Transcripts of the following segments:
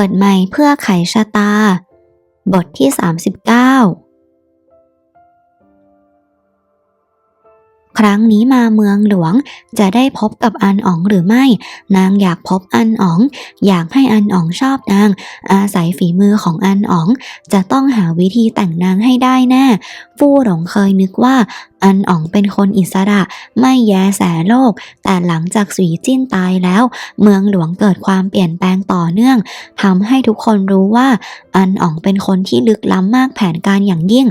เกิดใหม่เพื่อไขชะตา บทที่ 39 ครั้งนี้มาเมืองหลวง จะได้พบกับอันอ๋องหรือไม่ นางอยากพบอันอ๋อง อยากให้อันอ๋องชอบนาง อาศัยฝีมือของอันอ๋อง จะต้องหาวิธีแต่งนางให้ได้แน่ฟู่หลงเคยนึกว่าอันอ๋องเป็นคนอิสระไม่แยแสโลก แต่หลังจากสุยจิ้นตายแล้ว เมืองหลวงเกิดความเปลี่ยนแปลงต่อเนื่องทำให้ทุกคนรู้ว่า อันอ๋องเป็นคนที่ลึกล้ำมากแผนการอย่างยิ่ง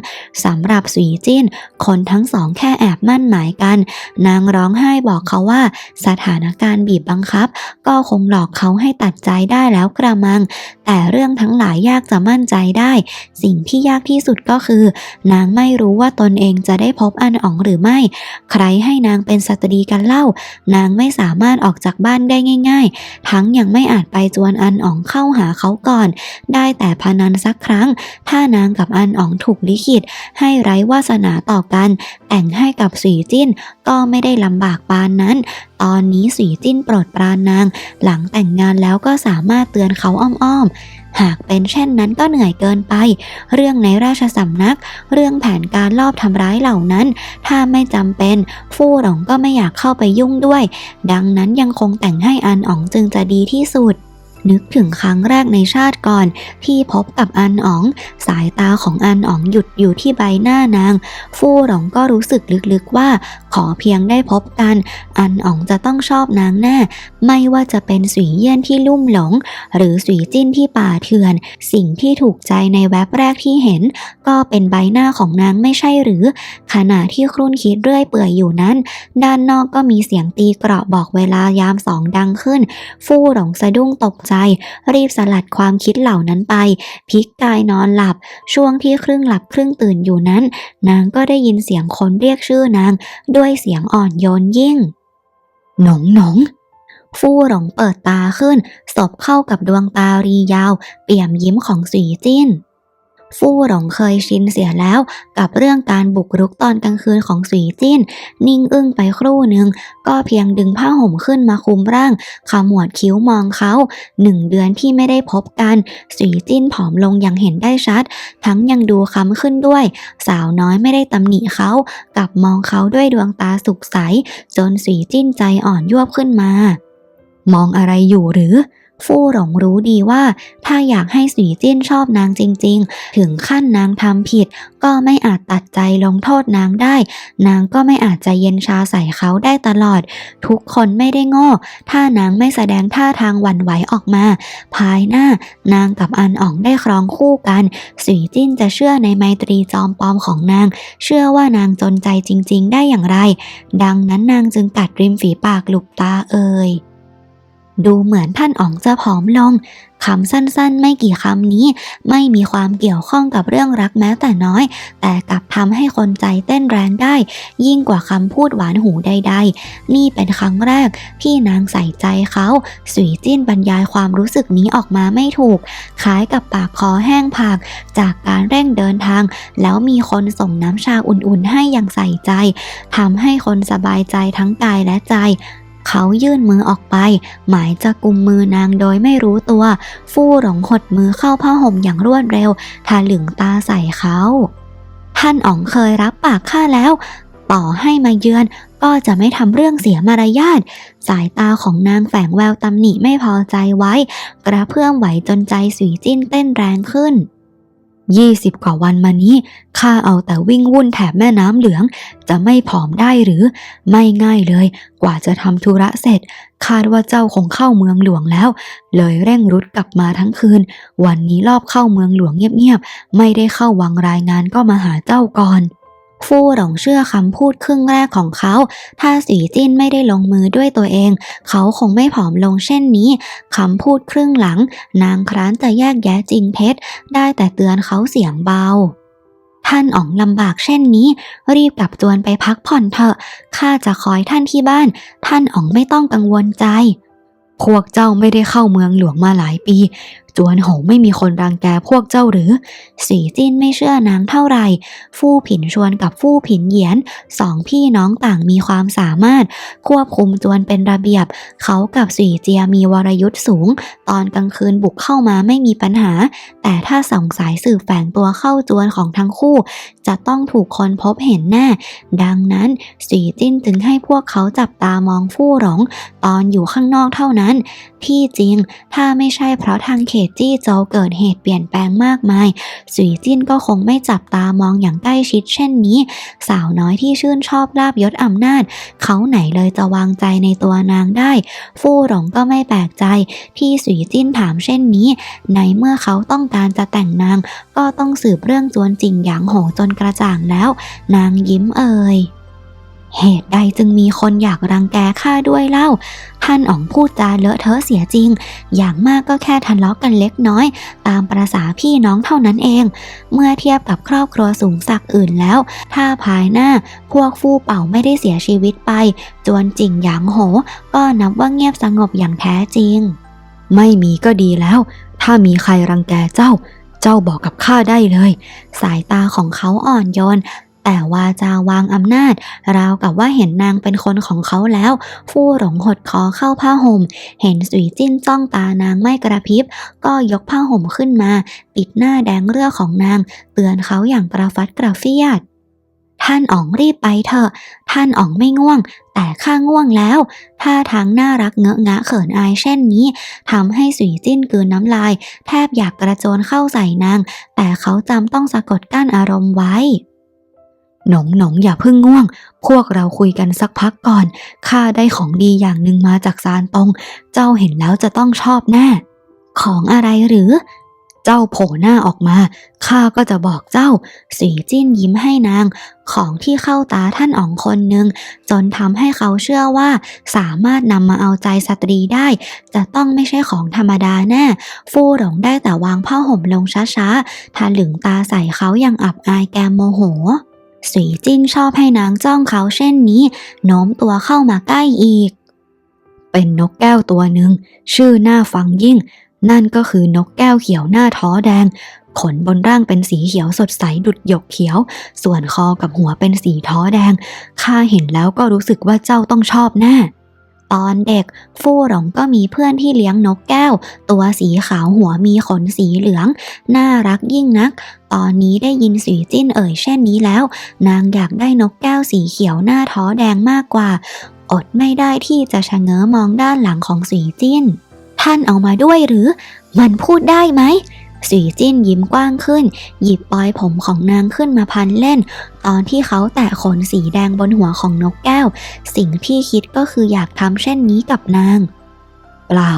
สำหรับสุยจิ้น คนทั้งสองแค่แอบมั่นหมายกัน นางร้องไห้บอกเขาว่า สถานการณ์บีบบังคับ ก็คงหลอกเขาให้ตัดใจได้แล้วกระมัง แต่เรื่องทั้งหลายยากจะมั่นใจได้ สิ่งที่ยากที่สุดก็คือ นางไม่รู้ว่าตนเองจะได้พบอันอ๋องหรือไม่ ใครให้นางเป็นสตรีกันเล่า นางไม่สามารถออกจากบ้านได้ง่าย ๆ ทั้งยังไม่อาจไปจวนอันอ๋องเข้าหาเขาก่อน ได้แต่พนันสักครั้ง ถ้านางกับอันอ๋องถูกลิขิต ให้ไร้วาสนาต่อกัน แต่งให้กับสีจิ้นก็ไม่ได้ลำบากปานนั้น ตอนนี้สีจิ้นโปรดปรานนาง หลังแต่งงานแล้วก็สามารถเตือนเขาอ้อมๆ หากเป็นเช่นนั้นก็เหนื่อยเกินไป เรื่องในราชสำนัก เรื่องแผนการลอบทำร้ายเหล่านั้น ถ้าไม่จำเป็น ฟู่หลงก็ไม่อยากเข้าไปยุ่งด้วย ดังนั้นยังคงแต่งให้อันอ๋องจึงจะดีที่สุด นึกถึงครั้งแรกในชาติก่อน ที่พบกับอันอ๋อง สายตาของอันอ๋องหยุดอยู่ที่ใบหน้านาง ฟู่หลงก็รู้สึกลึกๆว่า ขอเพียงได้พบกัน อันอ๋องจะต้องชอบนางแน่ ไม่ว่าจะเป็นสุยเยี่ยนที่ลุ่มหลง หรือสุยจิ้นที่ป่าเถื่อน สิ่งที่ถูกใจในแวบแรกที่เห็น ก็เป็นใบหน้าของนางไม่ใช่หรือ ขณะที่ครุ่นคิดเรื่อยเปื่อยอยู่นั้น ด้านนอกก็มีเสียงตีกราะบอกเวลายามสองดังขึ้น ฟู่หลงสะดุ้งตกใจรีบสลัดความคิดเหล่านั้นไปพลิกกายนอนหลับ ช่วงที่ครึ่งหลับครึ่งตื่นอยู่นั้น นางก็ได้ยินเสียงคนเรียกชื่อนาง ด้วยเสียงอ่อนโยนยิ่ง หนงหนงฟู่หลงเปิดตาขึ้น สบเข้ากับดวงตารียาว เปี่ยมยิ้มของสีจิ้น ฟู่หลงเคยชินเสียแล้ว กับเรื่องการบุกรุกตอนกลางคืนของสีจิ้น นิ่งอึ้งไปครู่หนึ่ง ก็เพียงดึงผ้าห่มขึ้นมาคุมร่างขมวดคิ้วมองเขาหนึ่งเดือนที่ไม่ได้พบกัน สีจิ้นผอมลงอย่างเห็นได้ชัด ทั้งยังดูค้ำขึ้นด้วย สาวน้อยไม่ได้ตำหนิเขากับมองเขาด้วยดวงตาสุขใส จนสีจิ้นใจอ่อนยวบขึ้นมา มองอะไรอยู่หรือ ฟู่หลงรู้ดีว่า ถ้าอยากให้สีจิ้นชอบนางจริง ๆ ถึงขั้นนางทำผิด ก็ไม่อาจตัดใจลงโทษนางได้ นางก็ไม่อาจจะเย็นชาใส่เขาได้ตลอด ทุกคนไม่ได้โง่ ถ้านางไม่แสดงท่าทางหวั่นไหวออกมา ภายหน้านางกับอันอ๋องได้ครองคู่กัน สีจิ้นจะเชื่อในไมตรีจอมปลอมของนาง เชื่อว่านางจนใจจริง ๆ ได้อย่างไร ดังนั้นนางจึงกัดริมฝีปากหลุบตาเอ่ย ดูเหมือนท่านอ๋องจะผอมลงคำสั้นๆ ไม่กี่คำนี้ ไม่มีความเกี่ยวข้องกับเรื่องรักแม้แต่น้อย แต่กลับทำให้คนใจเต้นแรงได้ ยิ่งกว่าคำพูดหวานหูใด ๆ นี่เป็นครั้งแรกที่นางใส่ใจเขาสุยจิ้นบรรยายความรู้สึกนี้ออกมาไม่ถูกคล้ายกับปากคอแห้งผาก จากการเร่งเดินทาง แล้วมีคนส่งน้ำชาอุ่นๆ ให้อย่างใส่ใจทำให้คนสบายใจทั้งกายและใจ เขายื่นมือออกไป หมายจะกุมมือนางโดยไม่รู้ตัว ฟู่หลงหดมือเข้าผ้าห่มอย่างรวดเร็วทาหลึงตาใส่เขา ท่านอ๋องเคยรับปากข้าแล้ว ต่อให้มาเยือนก็จะไม่ทำเรื่องเสียมารยาท สายตาของนางแฝงแววตำหนิไม่พอใจไว้ กระเพื่อมไหวจนใจสุยจิ้นเต้นแรงขึ้น ยี่สิบกว่าวันมานี้ข้าเอาแต่วิ่งวุ่นแถบแม่น้ำเหลือง จะไม่ผอมได้หรือ ไม่ง่ายเลย กว่าจะทำธุระเสร็จ คาดว่าเจ้าคงเข้าเมืองหลวงแล้ว เลยเร่งรุดกลับมาทั้งคืน วันนี้รอบเข้าเมืองหลวงเงียบๆ ไม่ได้เข้าวังรายงานก็มาหาเจ้าก่อน ฟู่หลงเชื่อคำพูดครึ่งแรกของเขา ถ้าสีจิ้นไม่ได้ลงมือด้วยตัวเอง เขาคงไม่ผอมลงเช่นนี้ คำพูดครึ่งหลัง นางคร้านจะแยกแยะจริงเท็จได้แต่เตือนเขาเสียงเบา ท่านอ๋องลำบากเช่นนี้ รีบกลับจวนไปพักผ่อนเถอะ ข้าจะคอยท่านที่บ้าน ท่านอ๋องไม่ต้องกังวลใจ พวกเจ้าไม่ได้เข้าเมืองหลวงมาหลายปี จวนหงไม่มีคนรังแกพวกเจ้าหรือ สีจิ้นไม่เชื่อนางเท่าไหร่ ฟู่ผินชวนกับฟู่ผินเหยียน สองพี่น้องต่างมีความสามารถ ควบคุมจวนเป็นระเบียบ เขากับสีเจียมีวรยุทธ์สูง ตอนกลางคืนบุกเข้ามาไม่มีปัญหา แต่ถ้าส่องสายสืบแฝงตัวเข้าจวนของทั้งคู่ จะต้องถูกคนพบเห็นแน่ ดังนั้นสีจิ้นจึงให้พวกเขาจับตามองฟู่หลงตอนอยู่ข้างนอกเท่านั้นที่จริง ถ้าไม่ใช่เพราะทางเขตจี้โจวเกิดเหตุเปลี่ยนแปลงมากมาย สุยจิ้นก็คงไม่จับตามองอย่างใกล้ชิดเช่นนี้ สาวน้อยที่ชื่นชอบลาบยศอำนาจ เขาไหนเลยจะวางใจในตัวนางได้ ฟู่หลงก็ไม่แปลกใจ ที่สุยจิ้นถามเช่นนี้ ในเมื่อเขาต้องการจะแต่งนาง ก็ต้องสืบเรื่องจวนจริงหยางโหจนกระจ่างแล้ว นางยิ้มเอ่ยเหตุใดจึงมีคนอยากรังแกข้าด้วยเล่า ท่านอ๋องพูดจาเลอะเทอะเสียจริง อย่างมากก็แค่ทะเลาะกันเล็กน้อย ตามประษาพี่น้องเท่านั้นเอง เมื่อเทียบกับครอบครัวสูงศักดิ์อื่นแล้ว ถ้าภายหน้าพวกฟู่เป่าไม่ได้เสียชีวิตไป จวนจิงหยางโห ก็นับว่าเงียบสงบอย่างแท้จริง ไม่มีก็ดีแล้ว ถ้ามีใครรังแกเจ้าเจ้าบอกกับข้าได้เลย สายตาของเขาอ่อนโยน แต่ว่าจาวางอำนาจ ราวกับว่าเห็นนางเป็นคนของเขาแล้ว ฟู่หลงหดคอเข้าผ้าห่ม เห็นสุยจิ้นจ้องตานางไม่กระพริบ ก็ยกผ้าห่มขึ้นมา ปิดหน้าแดงเรือของนาง เตือนเขาอย่างกระฟัดกระเฟียดท่านอ๋องรีบไปเถอะ ท่านอ๋องไม่ง่วง แต่ข้าง่วงแล้ว ท่าทางน่ารักเงอะงะเขินอายเช่นนี้ทำให้สุยจิ้นกลืนน้ำลาย แทบอยากกระโจนเข้าใส่นาง แต่เขาจำต้องสะกดกั้นอารมณ์ไว้ หนงหนงอย่าเพิ่งง่วง พวกเราคุยกันสักพักก่อน ข้าได้ของดีอย่างหนึ่งมาจากซานตง เจ้าเห็นแล้วจะต้องชอบแน่ ของอะไรหรือ เจ้าโผล่หน้าออกมา ข้าก็จะบอกเจ้า สีจิ้นยิ้มให้นาง ของที่เข้าตาท่านอ๋องคนหนึ่ง จนทำให้เขาเชื่อว่า สามารถนำมาเอาใจสตรีได้ จะต้องไม่ใช่ของธรรมดาแน่ ฟู่หลงได้แต่วางผ้าห่มลงช้าๆทาหลึงตาใส่เขาอย่างอับอายแกมโมโห สีจิ้นชอบให้นางจ้องเขาเช่นนี้ โน้มตัวเข้ามาใกล้อีก เป็นนกแก้วตัวหนึ่ง ชื่อหน้าฟังยิ่ง นั่นก็คือนกแก้วเขียวหน้าท้อแดง ขนบนร่างเป็นสีเขียวสดใสดุดหยกเขียว ส่วนคอกับหัวเป็นสีท้อแดง ข้าเห็นแล้วก็รู้สึกว่าเจ้าต้องชอบแน่ ตอนเด็ก ฟู่หลงก็มีเพื่อนที่เลี้ยงนกแก้ว ตัวสีขาวหัวมีขนสีเหลือง น่ารักยิ่งนัก ตอนนี้ได้ยินสีจิ้นเอ่ยเช่นนี้แล้ว นางอยากได้นกแก้วสีเขียวหน้าท้อแดงมากกว่า อดไม่ได้ที่จะชะเง้อมองด้านหลังของสีจิ้น ท่านเอามาด้วยหรือ มันพูดได้ไหม สีจิ้นยิ้มกว้างขึ้น หยิบปลอยผมของนางขึ้นมาพันเล่น ตอนที่เขาแตะขนสีแดงบนหัวของนกแก้ว สิ่งที่คิดก็คืออยากทำเช่นนี้กับนาง เปล่า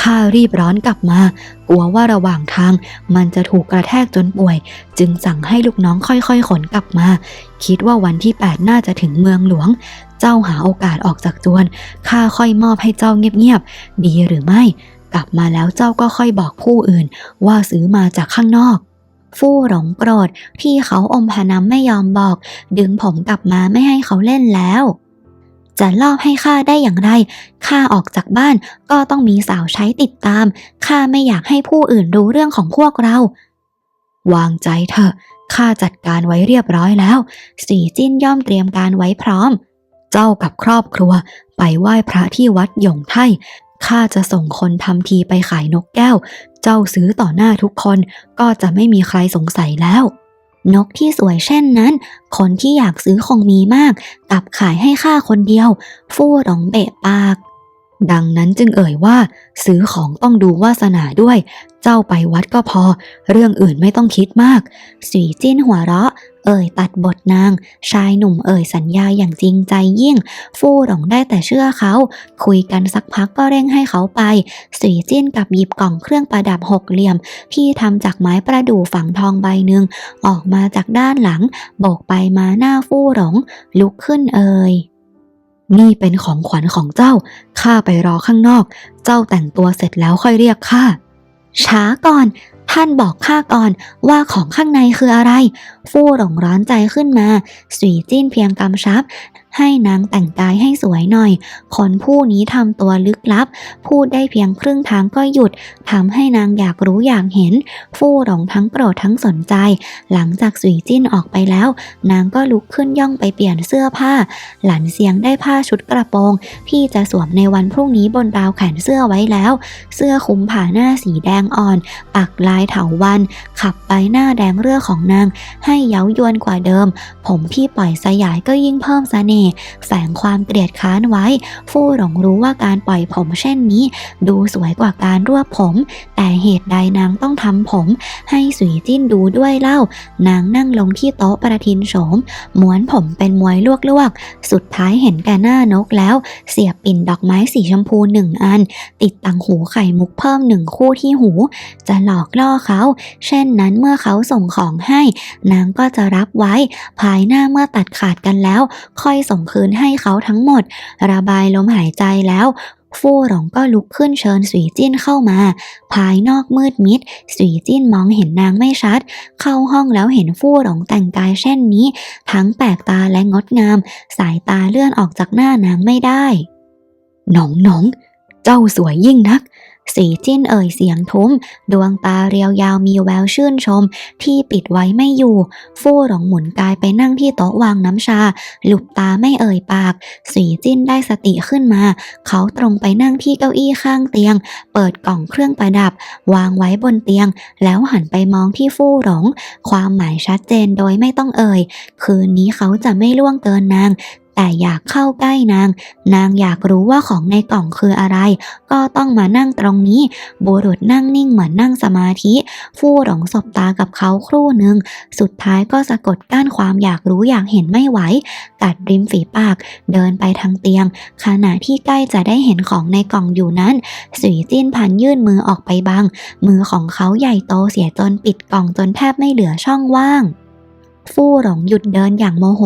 ข้ารีบร้อนกลับมา กลัวว่าระหว่างทาง มันจะถูกกระแทกจนป่วย จึงสั่งให้ลูกน้องค่อยๆ ขนกลับมา คิดว่าวันที่ 8 น่าจะถึงเมืองหลวง เจ้าหาโอกาสออกจากจวน ข้าค่อยมอบให้เจ้าเงียบๆ ดีหรือไม่ กลับมาแล้วเจ้าก็ค่อยบอกผู้อื่น ว่าซื้อมาจากข้างนอก ฟู่หลงโกรธที่เขาอมพานำไม่ยอมบอก ดึงผมกลับมาไม่ให้เขาเล่นแล้ว จะลอบให้ข้าได้อย่างไรข้าออกจากบ้านก็ต้องมีสาวใช้ติดตามข้าไม่อยากให้ผู้อื่นรู้เรื่องของพวกเรา วางใจเถอะข้าจัดการไว้เรียบร้อยแล้ว สีจิ้นย่อมเตรียมการไว้พร้อม เจ้ากับครอบครัวไปไหว้พระที่วัดหยงไท่ ข้าจะส่งคนทำทีไปขายนกแก้ว เจ้าซื้อต่อหน้าทุกคนก็จะไม่มีใครสงสัยแล้ว นกที่สวยเช่นนั้น คนที่อยากซื้อคงมีมาก กลับขายให้ข้าคนเดียว ฟู่หลงเบะปาก ดังนั้นจึงเอ่ยว่า ซื้อของต้องดูวาสนาด้วย เจ้าไปวัดก็พอ เรื่องอื่นไม่ต้องคิดมากสีจิ้นหัวเราะ เอ่ยตัดบทนาง ชายหนุ่มเอ่ยสัญญาอย่างจริงใจยิ่ง ฟู่หลงได้แต่เชื่อเขา คุยกันสักพักก็เร่งให้เขาไปสีจิ้นกับหยิบกล่องเครื่องประดับหกเหลี่ยม ที่ทำจากไม้ประดู่ฝังทองใบหนึ่งออกมาจากด้านหลังโบกไปมาหน้าฟู่หลง ลุกขึ้นเอ่ย นี่เป็นของขวัญของเจ้า ข้าไปรอข้างนอก เจ้าแต่งตัวเสร็จแล้วค่อยเรียกข้า ช้าก่อน ท่านบอกข้าก่อนว่าของข้างในคืออะไร ฟู่หลงร้อนใจขึ้นมาสีจิ้นเพียงกำชับให้นางแต่งกายให้สวยหน่อย คนผู้นี้ทำตัวลึกลับ พูดได้เพียงครึ่งทางก็หยุดทำให้นางอยากรู้อยากเห็น ฟู่หลงทั้งโกรธทั้งสนใจ หลังจากสุยจิ้นออกไปแล้ว นางก็ลุกขึ้นย่องไปเปลี่ยนเสื้อผ้า หลันเสียงได้ผ้าชุดกระโปรง ที่จะสวมในวันพรุ่งนี้บนราวแขนเสื้อไว้แล้ว เสื้อคลุมผ่าหน้าสีแดงอ่อน ปักลายเถาวัน ขับไปหน้าแดงเรือของนาง ให้เย้ายวนกว่าเดิม ผมที่ปล่อยสยายก็ยิ่งเพิ่มเสน่ห์แฝงความเกลียดค้านไว้ ฟู่หลงรู้ว่าการปล่อยผมเช่นนี้ ดูสวยกว่าการรวบผม แต่เหตุใดนางต้องทำผม ให้สุยจิ้นดูด้วยเล่า นางนั่งลงที่โต๊ะประทินโฉมม้วนผมเป็นมวยลวกๆ สุดท้ายเห็นแก่หน้านกแล้ว เสียบปิ่นดอกไม้สีชมพูหนึ่งอัน ติดตังหูไข่มุกเพิ่มหนึ่งคู่ที่หู จะหลอกล่อเขา เช่นนั้นเมื่อเขาส่งของให้ นางก็จะรับไว้ ภายหน้าเมื่อตัดขาดกันแล้ว ค่อยส่งคืนให้เขาทั้งหมด ระบายลมหายใจแล้วฟู่หลงก็ลุกขึ้นเชิญสุยจิ้นเข้ามา ภายนอกมืดมิดสุยจิ้นมองเห็นนางไม่ชัด เข้าห้องแล้วเห็นฟู่หลงแต่งกายเช่นนี้ ทั้งแปลกตาและงดงาม สายตาเลื่อนออกจากหน้านางไม่ได้ หนองหนองเจ้าสวยยิ่งนัก สีจิ้นเอ่ยเสียงทุ้ม ดวงตาเรียวยาวมีแววชื่นชม ที่ปิดไว้ไม่อยู่ ฟู่หลงหมุนกายไปนั่งที่โต๊ะวางน้ำชา หลุบตาไม่เอ่ยปาก สีจิ้นได้สติขึ้นมา เขาตรงไปนั่งที่เก้าอี้ข้างเตียง เปิดกล่องเครื่องประดับ วางไว้บนเตียง แล้วหันไปมองที่ฟู่หลง ความหมายชัดเจนโดยไม่ต้องเอ่ย คืนนี้เขาจะไม่ล่วงเกินนาง แต่อยากเข้าใกล้นาง นางอยากรู้ว่าของในกล่องคืออะไร ก็ต้องมานั่งตรงนี้ บุรุษนั่งนิ่งเหมือนนั่งสมาธิ ฟู่หลงสบตากับเขาครู่หนึ่ง สุดท้ายก็สะกดกั้นความอยากรู้อยากเห็นไม่ไหว กัดริมฝีปาก เดินไปทางเตียง ขณะที่ใกล้จะได้เห็นของในกล่องอยู่นั้น สุยจิ้นพันยื่นมือออกไปบัง มือของเขาใหญ่โตเสียจนปิดกล่องจนแทบไม่เหลือช่องว่าง ฟู่หลงหยุดเดินอย่างโมโห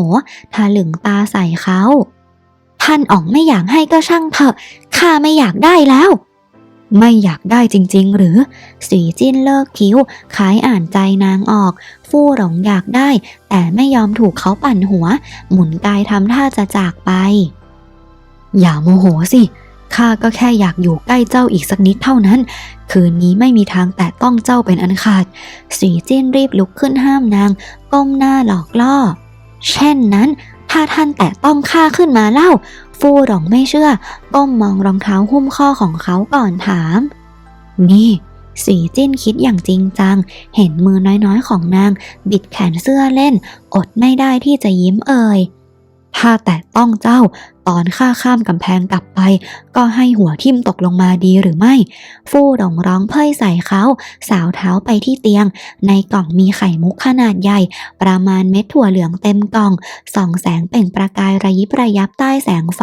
ทะลึงตาใส่เขา ท่านอ๋องไม่อยากให้ก็ช่างเถอะ ข้าไม่อยากได้แล้ว ไม่อยากได้จริง ๆ หรือสีจิ้นเลิกคิ้วคลายอ่านใจนางออก ฟู่หลงอยากได้ แต่ไม่ยอมถูกเขาปั่นหัว หมุนกายทำท่าจะจากไป อย่าโมโหสิ ข้าก็แค่อยากอยู่ใกล้เจ้าอีกสักนิดเท่านั้น คืนนี้ไม่มีทางแตะต้องเจ้าเป็นอันขาดสีเจิ้นรีบลุกขึ้นห้ามนางก้มหน้าหลอกล่อ เช่นนั้น ถ้าท่านแตะต้องข้าขึ้นมาเล่า ฟูหลงไม่เชื่อ ก้มมองรองเท้าหุ้มข้อของเขาก่อนถาม นี่สีจิ้นคิดอย่างจริงจัง เห็นมือน้อยๆของนาง บิดแขนเสื้อเล่น อดไม่ได้ที่จะยิ้มเอ่ย ถ้าแตะต้องเจ้า ตอนข้าข้ามกำแพงกลับไป ก็ให้หัวทิ่มตกลงมาดีหรือไม่ ฟู่หลงร้องเพ่ยใส่เขา สาวเท้าไปที่เตียง ในกล่องมีไข่มุกขนาดใหญ่ ประมาณเม็ดถั่วเหลืองเต็มกล่อง ส่องแสงเปล่งประกายระยิบระยับใต้แสงไฟ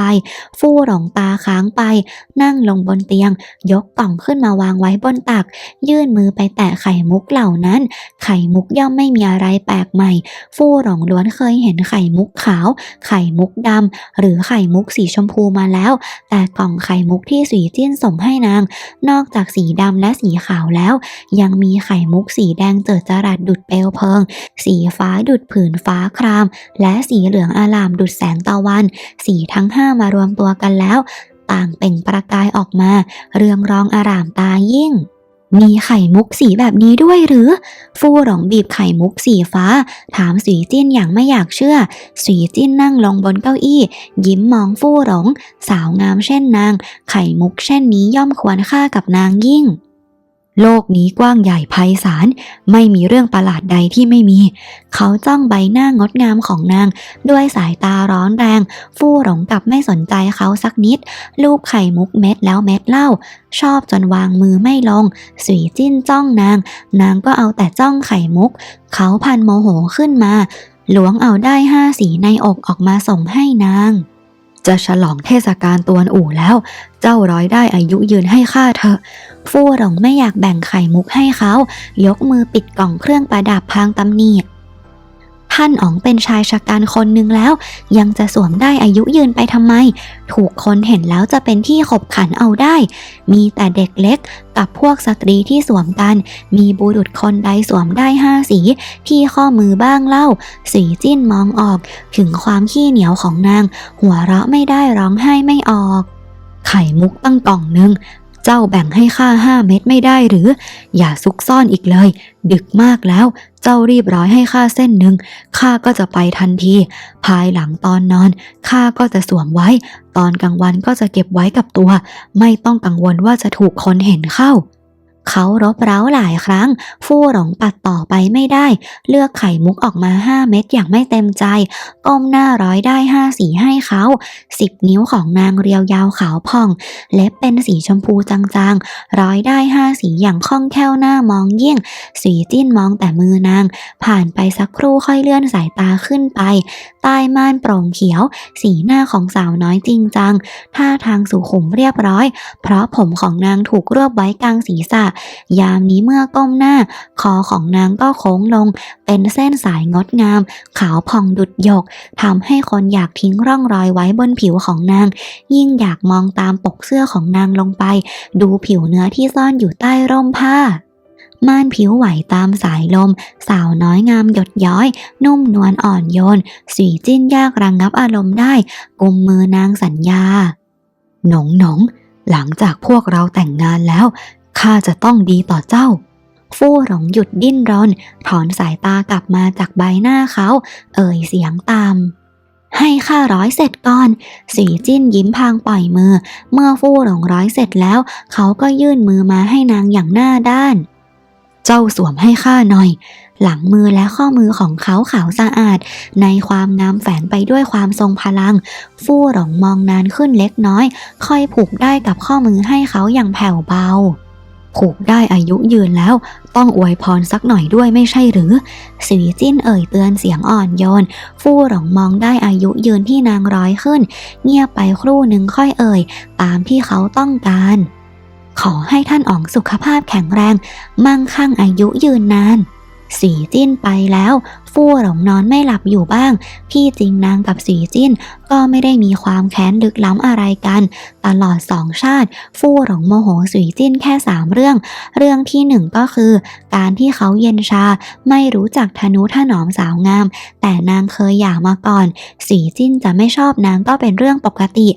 ฟู่หลงตาค้างไป นั่งลงบนเตียง ยกกล่องขึ้นมาวางไว้บนตัก ยื่นมือไปแตะไข่มุกเหล่านั้น ไข่มุกย่อมไม่มีอะไรแปลกใหม่ ฟู่หลงล้วนเคยเห็นไข่มุกขาว ไข่มุกดำหรือไข่มุกสีชมพูมาแล้ว แต่กล่องไข่มุกที่สีจิ้นส่งให้นาง นอกจากสีดำและสีขาวแล้ว ยังมีไข่มุกสีแดงเจิดจรัสดุดเปลวเพลิง สีฟ้าดุดผืนฟ้าคราม และสีเหลืองอลามดุดแสงตะวัน สีทั้งห้ามารวมตัวกันแล้ว ต่างเปล่งประกายออกมา เรืองรองอารามตายิ่ง มีไข่มุกสีแบบนี้ด้วยหรือ ฟู่หลงบีบไข่มุกสีฟ้า ถามสีจิ้นอย่างไม่อยากเชื่อ สีจิ้นนั่งลงบนเก้าอี้ ยิ้มมองฟู่หลง สาวงามเช่นนาง ไข่มุกเช่นนี้ย่อมควรค่ากับนางยิ่ง โลกนี้กว้างใหญ่ไพศาล ไม่มีเรื่องประหลาดใดที่ไม่มี เขาจ้องใบหน้างดงามของนาง ด้วยสายตาร้อนแรง ฟู่หลงกับไม่สนใจเขาสักนิด ลูบไข่มุกเม็ดแล้วเม็ดเล่า ชอบจนวางมือไม่ลง สุยจิ้นจ้องนาง นางก็เอาแต่จ้องไข่มุก เขาพันโมโหขึ้นมา หลวงเอาได้ห้าสีในอกออกมาส่งให้นาง จะฉลองเทศกาลตวนอู่แล้ว เจ้าร้อยได้อายุยืนให้ข้าเถอะ ฟู่หลงไม่อยากแบ่งไข่มุกให้เขา ยกมือปิดกล่องเครื่องประดับพางตำหนิ ท่านอ๋องเป็นชายชะกันคนหนึ่งแล้ว ยังจะสวมได้อายุยืนไปทำไม ถูกคนเห็นแล้วจะเป็นที่ขบขันเอาได้ มีแต่เด็กเล็กกับพวกสตรีที่สวมกัน มีบุรุษคนใดสวมได้ห้าสี ที่ข้อมือบ้างเล่า สีจิ้นมองออก ถึงความขี้เหนียวของนาง หัวเราะไม่ได้ร้องไห้ไม่ออกไข่มุกตั้งกล่องหนึ่ง เจ้าแบ่งให้ข้าห้าเม็ดไม่ได้หรือ อย่าซุกซ่อนอีกเลย ดึกมากแล้ว เจ้ารีบร้อยให้ข้าเส้นหนึ่งข้าก็จะไปทันที ภายหลังตอนนอนข้าก็จะสวมไว้ ตอนกลางวันก็จะเก็บไว้กับตัว ไม่ต้องกังวลว่าจะถูกคนเห็นเข้า เขารบเร้าหลายครั้ง ฟู่หลงปัดต่อไปไม่ได้ เลือกไข่มุกออกมาห้าเม็ดอย่างไม่เต็มใจ ก้มหน้าร้อยได้ห้าสีให้เขาสิบนิ้วของนางเรียวยาวขาวผ่อง เล็บเป็นสีชมพูจางๆ ร้อยได้ห้าสีอย่างคล่องแคล่วหน้ามองเยิ่ยง สีจิ้นมองแต่มือนาง ผ่านไปสักครู่ค่อยเลื่อนสายตาขึ้นไป ใต้ม่านโปร่งเขียว สีหน้าของสาวน้อยจริงจัง ท่าทางสุขุมเรียบร้อย เพราะผมของนางถูกรวบไว้กลางศีรษะยามนี้เมื่อก้มหน้า คอของนางก็โค้งลง เป็นเส้นสายงดงาม ขาวผ่องดุดหยกทำให้คนอยากทิ้งร่องรอยไว้บนผิวของนาง ยิ่งอยากมองตามปกเสื้อของนางลงไป ดูผิวเนื้อที่ซ่อนอยู่ใต้ร่มผ้าม่านผิวไหวตามสายลม สาวน้อยงามหยดย้อย นุ่มนวลอ่อนโยน สีจิ้นยากระงงับอารมณ์ได้ กุมมือนางสัญญา หนงหนงหลังจากพวกเราแต่งงานแล้ว ข้าจะต้องดีต่อเจ้า ฟู่หลงหยุดดิ้นรน ถอนสายตากลับมาจากใบหน้าเขา เอ่ยเสียงตาม ให้ข้าร้อยเสร็จก่อน สีจิ้นยิ้มพางปล่อยมือ เมื่อฟู่หลงร้อยเสร็จแล้ว เขาก็ยื่นมือมาให้นางอย่างหน้าด้าน เจ้าสวมให้ข้าหน่อยหลังมือและข้อมือของเขาขาวสะอาด ในความงามแฝงไปด้วยความทรงพลัง ฟู่หลงมองนานขึ้นเล็กน้อย ค่อยผูกได้กับข้อมือให้เขาอย่างแผ่วเบา ผูกได้อายุยืนแล้ว ต้องอวยพรสักหน่อยด้วยไม่ใช่หรือ สีจิ้นเอ่ยเตือนเสียงอ่อนโยน ฟู่หลงมองได้อายุยืนที่นางร้อยขึ้น เงียบไปครู่หนึ่งค่อยเอ่ย ตามที่เขาต้องการ ขอให้ท่านอ๋องสุขภาพแข็งแรง มั่งคั่งอายุยืนนาน สีจิ้นไปแล้วฟู่หลงนอนไม่หลับอยู่บ้าง พี่จริงนางกับสีจิ้น ก็ไม่ได้มีความแค้นลึกล้ำอะไรกัน ตลอดสองชาติ ฟู่หลงโมโหสีจิ้นแค่สามเรื่อง เรื่องที่หนึ่งก็คือ การที่เขาเย็นชาไม่รู้จักทนุถนอมสาวงาม แต่นางเคยหย่ามาก่อน สีจิ้นจะไม่ชอบนางก็เป็นเรื่องปกติ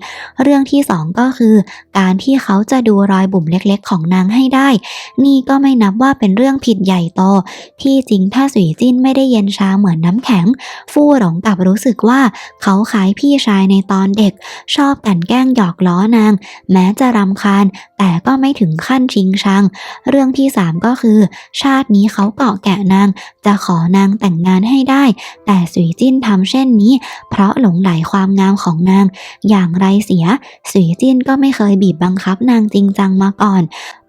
เรื่องที่สองก็คือ การที่เขาจะดูรอยบุ๋มเล็กๆ ของนางให้ได้ นี่ก็ไม่นับว่าเป็นเรื่องผิดใหญ่โตที่จริงถ้าสีจิ้นไม่ได้เย็นชาเหมือนน้ำแข็ง ฟู่หลงกลับรู้สึกว่าเขาคล้ายพี่ชายในตอนเด็ก ชอบกันแกล้งหยอกล้อนาง แม้จะรำคาญ แต่ก็ไม่ถึงขั้นชิงชัง เรื่องที่สามก็คือ ชาตินี้เขาเกาะแกะนาง จะขอนางแต่งงานให้ได้ แต่สุยจิ้นทำเช่นนี้ เพราะหลงไหลความงามของนาง อย่างไรเสียสุยจิ้นก็ไม่เคยบีบบังคับนางจริงจังมาก่อน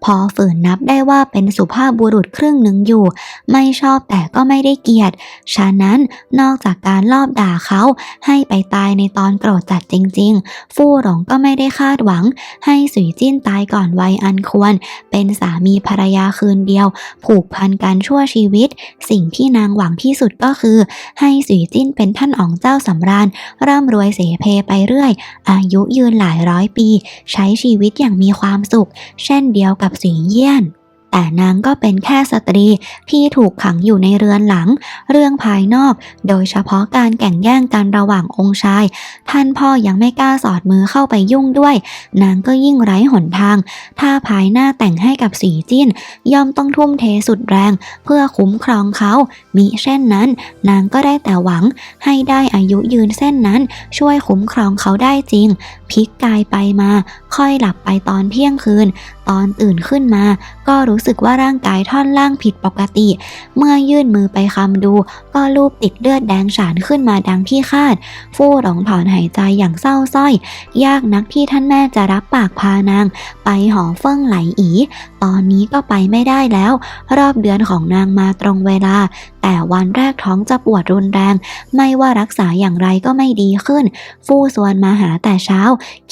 พอฝืนนับได้ว่าเป็นสุภาพบุรุษครึ่งหนึ่งอยู่ ไม่ชอบแต่ก็ไม่ได้เกียดฉะนั้นนอกจากการลอบด่าเขาให้ไปตายในตอนโกรธจัดจริง ๆ ฟู่หลงก็ไม่ได้คาดหวัง ให้สุยจิ้นตายก่อนวัยอันควร เป็นสามีภรรยาคืนเดียว ผูกพันกันชั่วชีวิต สิ่งที่นางหวังที่สุดก็คือ ให้สีจิ้นเป็นท่านอ๋องเจ้าสำราญ ร่ำรวยเสเพไปเรื่อย อายุยืนหลายร้อยปี ใช้ชีวิตอย่างมีความสุข เช่นเดียวกับสีเยี่ยน แต่นางก็เป็นแค่สตรีที่ถูกขังอยู่ในเรือนหลัง เรื่องภายนอก โดยเฉพาะการแข่งแย่งกันระหว่างองค์ชาย ท่านพ่อยังไม่กล้าสอดมือเข้าไปยุ่งด้วย นางก็ยิ่งไร้หนทาง ถ้าภายหน้าแต่งให้กับสีจิ้น ย่อมต้องทุ่มเทสุดแรง เพื่อคุ้มครองเขา มิเช่นนั้น นางก็ได้แต่หวัง ให้ได้อายุยืนเส้นนั้น ช่วยคุ้มครองเขาได้จริงพลิกกายไปมา ค่อยหลับไปตอนเที่ยงคืน ตอนตื่นขึ้นมา ก็รู้สึกว่าร่างกายท่อนล่างผิดปกติ เมื่อยื่นมือไปคำดู ก็ลูบติดเลือดแดงฉานขึ้นมาดังที่คาด ฟู่หลงถอนหายใจอย่างเศร้าสร้อย ยากนักที่ท่านแม่จะรับปากพานาง ไปหอเฟิ่งไหลอี ตอนนี้ก็ไปไม่ได้แล้ว รอบเดือนของนางมาตรงเวลา แต่วันแรกท้องจะปวดรุนแรง ไม่ว่ารักษาอย่างไรก็ไม่ดีขึ้น ฟู่ซวนมาหาแต่เช้า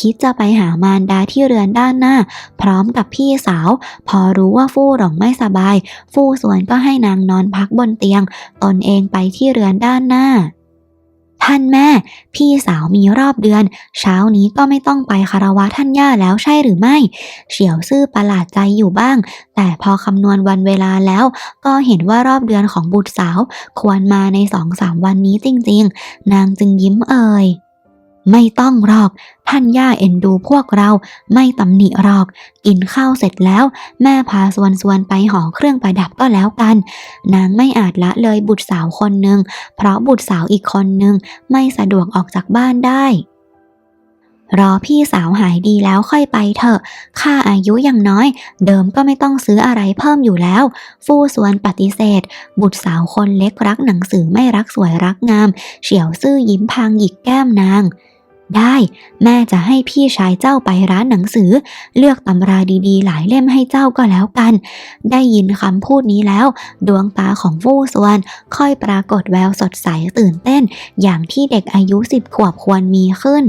คิดจะไปหามารดาที่เรือนด้านหน้า พร้อมกับพี่สาว พอรู้ว่าฟู่หลงไม่สบาย ฟู่ซวนก็ให้นางนอนพักบนเตียง ตนเองไปที่เรือนด้านหน้า ท่านแม่ พี่สาวมีรอบเดือน เช้านี้ก็ไม่ต้องไปคารวะท่านย่าแล้วใช่หรือไม่ เฉียวซื่อประหลาดใจอยู่บ้าง แต่พอคำนวณวันเวลาแล้ว ก็เห็นว่ารอบเดือนของบุตรสาว ควรมาในสองสามวันนี้จริง ๆ นางจึงยิ้มเอ่ย ไม่ต้องหรอก ท่านย่าเอ็นดูพวกเราไม่ตำหนิหรอก กินข้าวเสร็จแล้ว แม่พาสวนสวนไปหอเครื่องประดับก็แล้วกัน นางไม่อาจละเลยบุตรสาวคนหนึ่ง เพราะบุตรสาวอีกคนหนึ่งไม่สะดวกออกจากบ้านได้ รอพี่สาวหายดีแล้วค่อยไปเถอะ ค่าอายุย่างน้อย เดิมก็ไม่ต้องซื้ออะไรเพิ่มอยู่แล้ว ฟู่สวนปฏิเสธ บุตรสาวคนเล็กรักหนังสือไม่รักสวยรักงาม เฉียวซื่อยิ้มพางหยิกแก้มนาง ได้ แม่จะให้พี่ชายเจ้าไปร้านหนังสือ เลือกตำราดีๆ หลายเล่มให้เจ้าก็แล้วกัน ได้ยินคำพูดนี้แล้ว ดวงตาของฟู่สวนค่อยปรากฏแววสดใสตื่นเต้น อย่างที่เด็กอายุสิบขวบควรมีขึ้น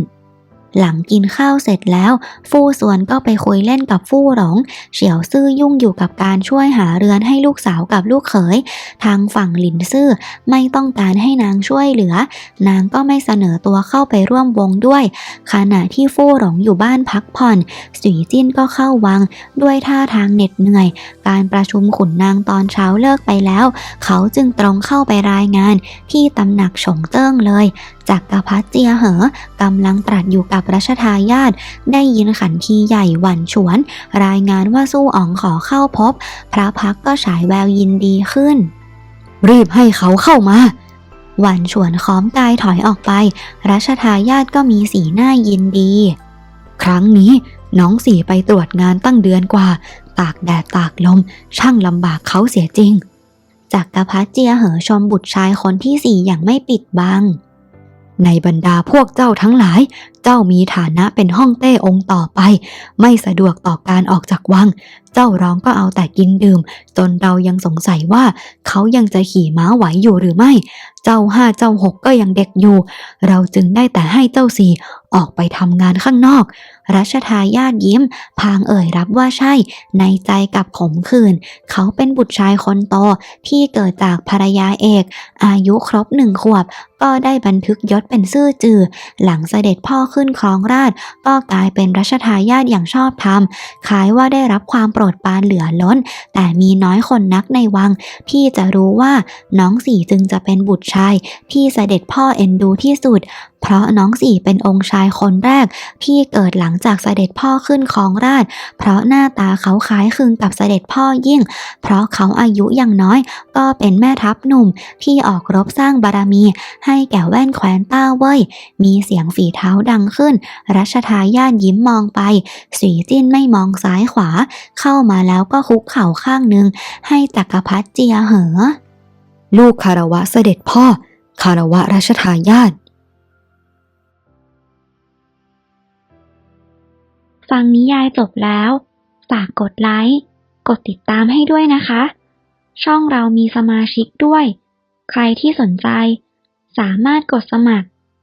หลังกินข้าวเสร็จแล้ว ฟู่ส่วนก็ไปคุยเล่นกับฟู่หลงเฉียวซื่อยุ่งอยู่กับการช่วยหาเรือนให้ลูกสาวกับลูกเขย ทางฝั่งหลินซื่อไม่ต้องการให้นางช่วยเหลือ นางก็ไม่เสนอตัวเข้าไปร่วมวงด้วย ขณะที่ฟู่หลงอยู่บ้านพักผ่อนสุยจิ้นก็เข้าวัง ด้วยท่าทางเหน็ดเหนื่อย การประชุมขุนนางตอนเช้าเลิกไปแล้ว เขาจึงตรงเข้าไปรายงาน ที่ตำหนักฉงเติ้งเลยจากกรพรรดิเจียเหอกำลังตรัสอยู่กับรัชทายาทได้ยินขันทีใหญ่หวันฉวน รายงานว่าสู้อ๋องขอเข้าพบ พระพักตร์ก็ฉายแววยินดีขึ้น รีบให้เขาเข้ามาหวันฉวนค้อมกายถอยออกไป รัชทายาทก็มีสีหน้ายินดี ครั้งนี้น้องสีไปตรวจงานตั้งเดือนกว่า ตากแดดตากลม ช่างลำบากเขาเสียจริง จากกรพรรดิเจียเหอชมบุตรชายคนที่สี่อย่างไม่ปิดบัง ในบรรดาพวกเจ้าทั้งหลาย เจ้ามีฐานะเป็นห้องเต้องค์ต่อไป ไม่สะดวกต่อการออกจากวัง เจ้าร้องก็เอาแต่กินดื่ม จนเรายังสงสัยว่า เขายังจะขี่ม้าไหวอยู่หรือไม่ เจ้าห้าเจ้าหกก็ยังเด็กอยู่ เราจึงได้แต่ให้เจ้าสี่ออกไปทำงานข้างนอก รัชทายาทยิ้ม พางเอ่ยรับว่าใช่ ในใจกับขมขื่นเขาเป็นบุตรชายคนโตที่เกิดจากภรรยาเอก อายุครบหนึ่งขวบ ก็ได้บันทึกยศเป็นซื่อจือ หลังเสด็จพ่อขึ้นครองราชก็กลายเป็นรัชทายาทอย่างชอบธรรมคล้ายว่าได้รับความโปรดปรานเหลือล้น แต่มีน้อยคนนักในวัง ที่จะรู้ว่าน้องสี่จึงจะเป็นบุตรชาย ที่เสด็จพ่อเอ็นดูที่สุด เพราะน้องสี่เป็นองค์ชายคนแรก ที่เกิดหลังจากเสด็จพ่อขึ้นครองราช เพราะหน้าตาเขาคล้ายคลึงกับเสด็จพ่อยิ่ง เพราะเขาอายุยังน้อย ก็เป็นแม่ทัพหนุ่มที่ออกรบสร้างบารมี ให้แก่แว่นแคว้นต้าเว่ยมีเสียงฝีเท้าดังขึ้น รัชทายาทยิ้มมองไป สีจิ้นไม่มองซ้ายขวา เข้ามาแล้วก็คุกเข่าข้างหนึ่ง ให้จักรพรรดิเจียเหอ ลูกคารวะเสด็จพ่อ คารวะรัชทายาทฟังนิยายจบแล้วฝากกดไลค์กดติดตามให้ด้วยนะคะ ช่องเรามีสมาชิกด้วย ใครที่สนใจสามารถกดสมัคร